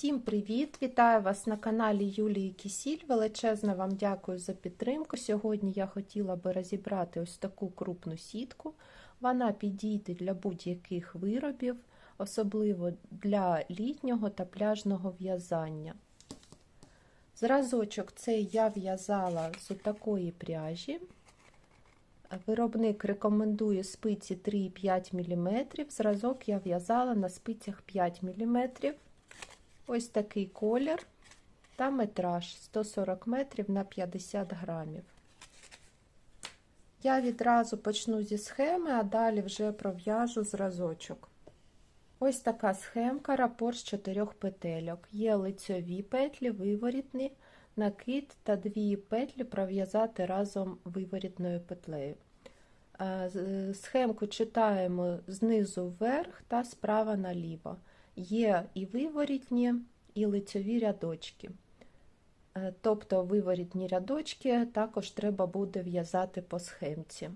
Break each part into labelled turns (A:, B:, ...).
A: Всім привіт! Вітаю вас на каналі Юлії Кісіль. Величезне вам дякую за підтримку. Сьогодні я хотіла би розібрати ось таку крупну сітку. Вона підійде для будь-яких виробів, особливо для літнього та пляжного в'язання. Зразочок цей я в'язала з такої пряжі. Виробник рекомендує спиці 3,5 мм. Зразок я в'язала на спицях 5 мм. Ось такий колір та метраж 140 метрів на 50 грамів. Я відразу почну зі схеми, а далі вже пров'яжу зразочок. Ось така схемка, рапорт з 4 петельок. Є лицьові петлі, виворітні, накид та дві петлі пров'язати разом виворітною петлею. Схемку читаємо знизу вверх та справа наліво. Є і виворітні, і лицьові рядочки. Тобто виворітні рядочки також треба буде в'язати по схемці.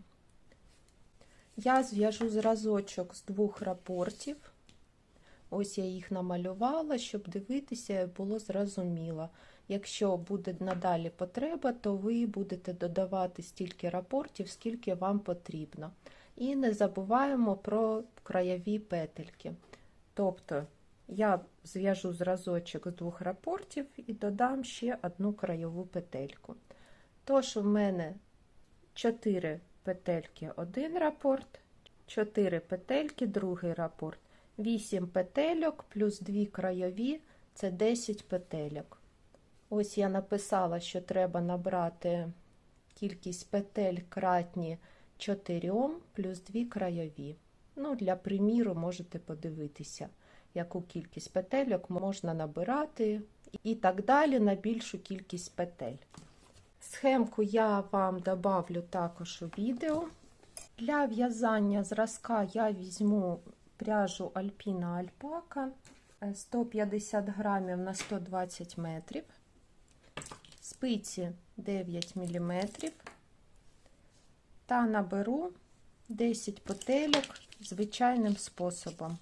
A: Я зв'яжу зразочок з двох рапортів. Ось я їх намалювала, щоб дивитися було зрозуміло. Якщо буде надалі потреба, то ви будете додавати стільки рапортів, скільки вам потрібно. І не забуваємо про краєві петельки. Тобто я зв'яжу зразочок з двох рапортів і додам ще одну краєву петельку. Тож, у мене 4 петельки один рапорт, 4 петельки другий рапорт, 8 петельок плюс 2 краєві це 10 петельок. Ось я написала, що треба набрати кількість петель кратні 4 плюс 2 краєві. Ну, Для приміру, можете подивитися, яку кількість петельок можна набирати, і так далі на більшу кількість петель. Схемку я вам добавлю також у відео. Для в'язання зразка я візьму пряжу Альпіна Альпака 150 грамів на 120 метрів, спиці 9 мм та наберу 10 петельок звичайним способом.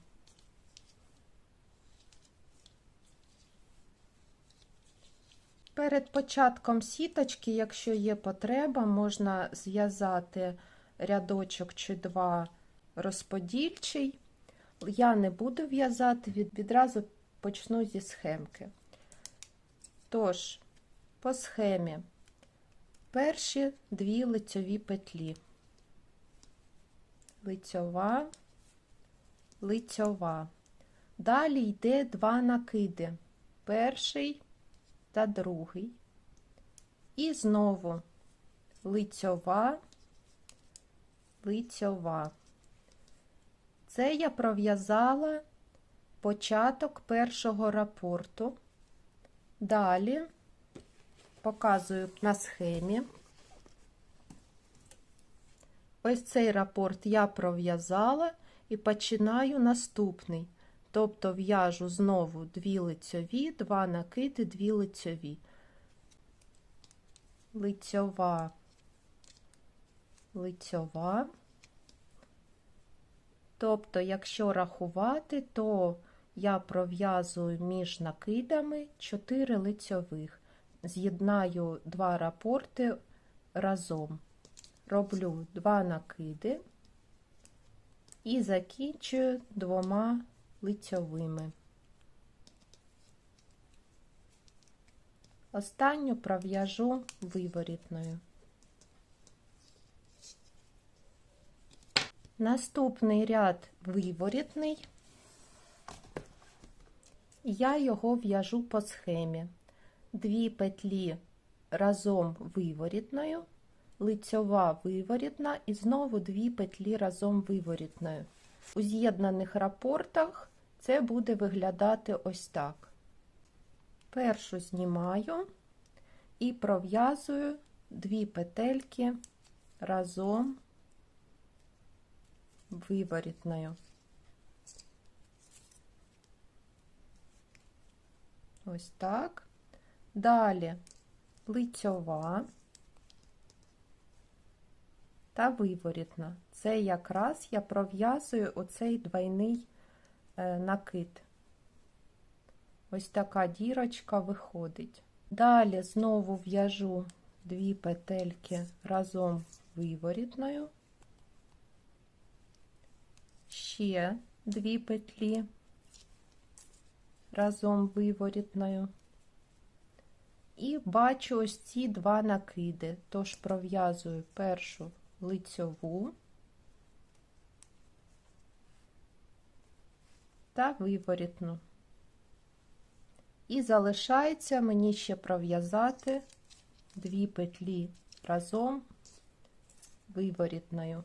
A: Перед початком сіточки, якщо є потреба, можна зв'язати рядочок чи два розподільчий. Я не буду в'язати, відразу почну зі схемки. Тож, по схемі перші дві лицьові петлі лицьова, лицьова. Далі йде два накиди. Перший та другий. І знову лицьова, лицьова. Це я пров'язала початок першого рапорту. Далі показую на схемі. Ось цей рапорт я пров'язала і починаю наступний. Тобто в'яжу знову дві лицьові, два накиди, дві лицьові. Лицьова, лицьова. Тобто, якщо рахувати, то я пров'язую між накидами 4 лицьових, з'єднаю два рапорти разом роблю два накиди і закінчую двома лицьовими. Останню пров'яжу виворітною. Наступний ряд виворітний, я його в'яжу по схемі. Дві петлі разом виворітною лицьова виворітна і знову дві петлі разом виворітною. У з'єднаних рапортах це буде виглядати ось так. Першу знімаю і пров'язую дві петельки разом виворітною. Ось так. Далі лицьова та виворітна. Це якраз я пров'язую оцей двойний е, накид. Ось така дірочка виходить. Далі знову в'яжу дві петельки разом виворітною, ще дві петлі разом виворітною. І бачу ось ці два накиди, тож пров'язую першу лицьову та виворітну. І залишається мені ще пров'язати дві петлі разом виворітною.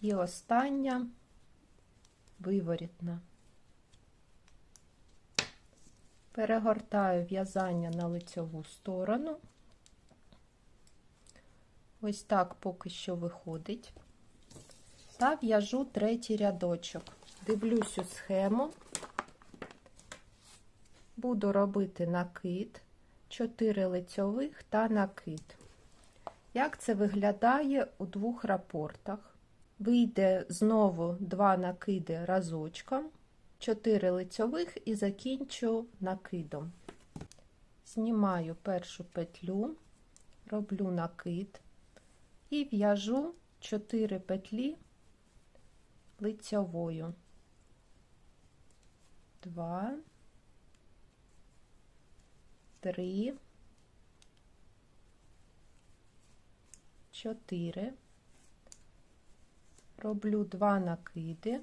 A: І остання виворітна. Перегортаю в'язання на лицьову сторону. Ось так поки що виходить. Та в'яжу третій рядочок. Дивлюсь схему. Буду робити накид, 4 лицьових та накид. Як це виглядає у двох рапортах? Вийде знову два накиди разочком, 4 лицьових і закінчу накидом. Знімаю першу петлю, роблю накид і в'яжу 4 петлі лицьовою. 2 три, чотири, роблю два накиди,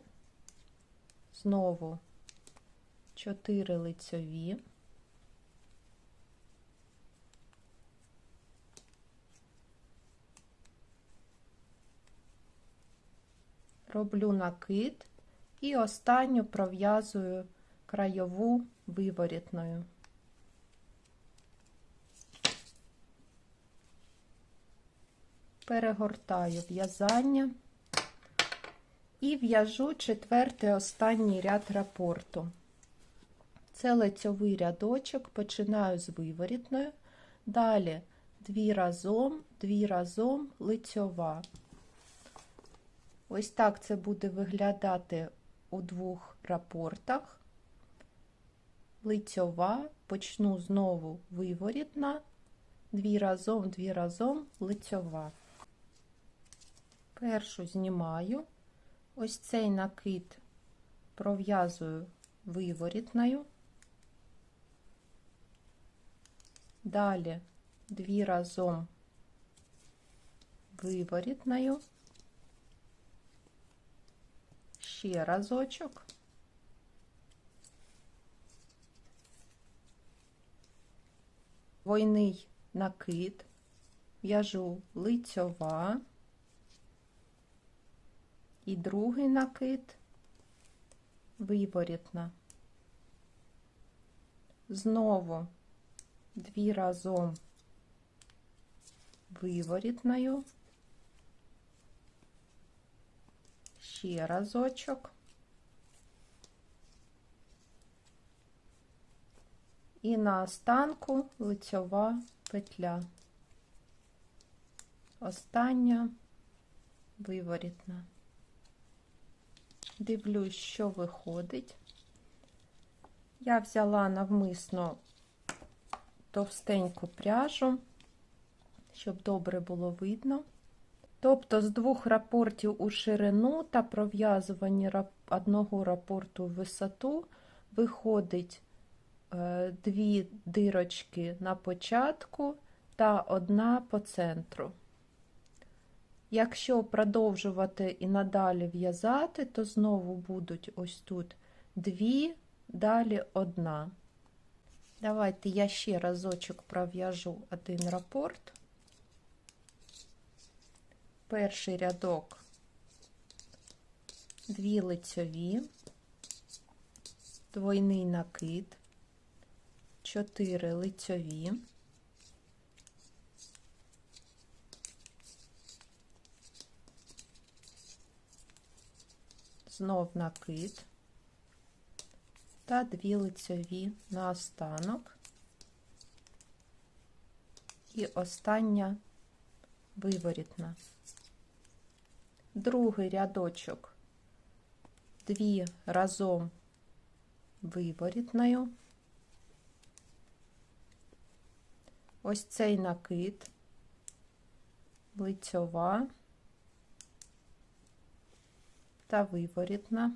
A: знову чотири лицьові, роблю накид і останню пров'язую краєву виворітною. перегортаю в'язання і в'яжу четвертий останній ряд рапорту. Це лицьовий рядочок, починаю з виворітною, далі дві разом, дві разом лицьова. Ось так це буде виглядати у двох рапортах. Лицьова, почну знову виворітна, дві разом, дві разом. Лицьова. Першу знімаю, ось цей накид пров'язую виворітною, далі дві разом виворітною, ще разочок. Двойний накид, в'яжу лицьова і другий накид виворітна. Знову дві разом виворітною, ще разочок. І на останку лицьова петля. Остання виворітна дивлюсь, що виходить. Я взяла навмисно товстеньку пряжу, щоб добре було видно. Тобто з двох рапортів у ширину та пров'язування одного рапорту в висоту виходить е, дві дирочки на початку та одна по центру. Якщо продовжувати і надалі в'язати, то знову будуть ось тут дві, далі одна. Давайте я ще разочок пров'яжу один рапорт. Перший рядок, дві лицьові, двойний накид, чотири лицьові. знов накид та дві лицьові на останок і остання виворітна. Другий рядочок, дві разом виворітною. Ось цей накид, лицьова та виворітна.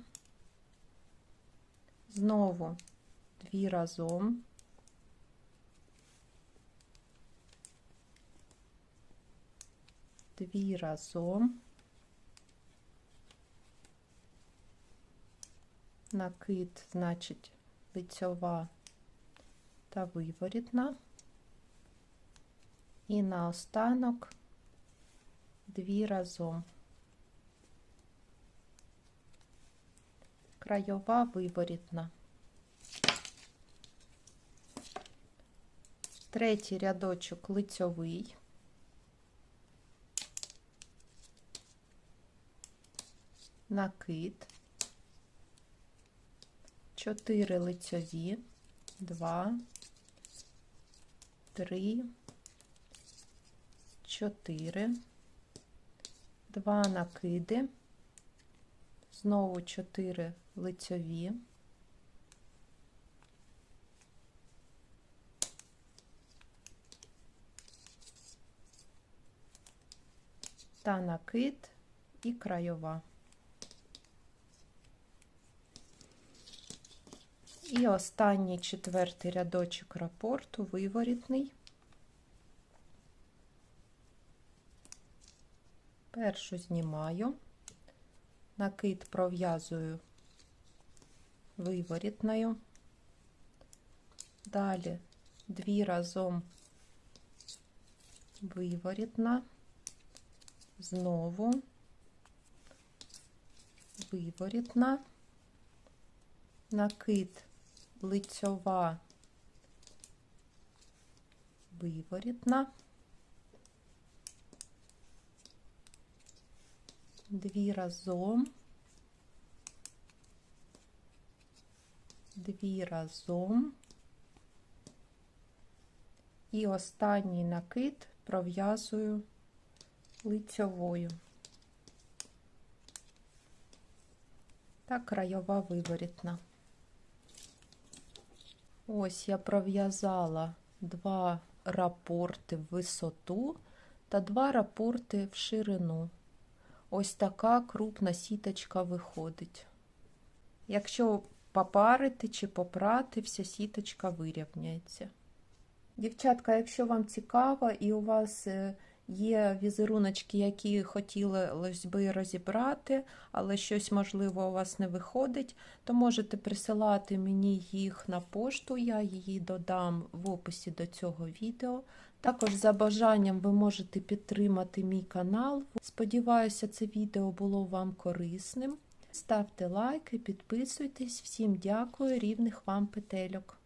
A: Знову дві разом. Дві разом. Накид, значить, лицьова та виворітна. І наостанок дві разом. Краєва виворітна. Третій рядочок лицьовий. Накид. Чотири лицьові, два, три, чотири, два накиди, знову чотири лицьові, та накид і краєва. І останній четвертий рядочок рапорту виворітний. Першу знімаю, накид пров'язую виворітною, далі дві разом виворітна, знову виворітна, накид лицьова виворітна, дві разом, дві разом. І останній накид пров'язую лицьовою. Та краєва виворітна. Ось я пров'язала два рапорти в висоту та два рапорти в ширину. Ось така крупна сіточка виходить. Якщо попарити чи попрати, вся сіточка вирівняється. Дівчатка, якщо вам цікаво і у вас є візеруночки, які хотілося би розібрати, але щось, можливо, у вас не виходить, то можете присилати мені їх на пошту, я її додам в описі до цього відео. Також за бажанням ви можете підтримати мій канал. Сподіваюся, це відео було вам корисним. Ставте лайки, підписуйтесь. Всім дякую, рівних вам петельок.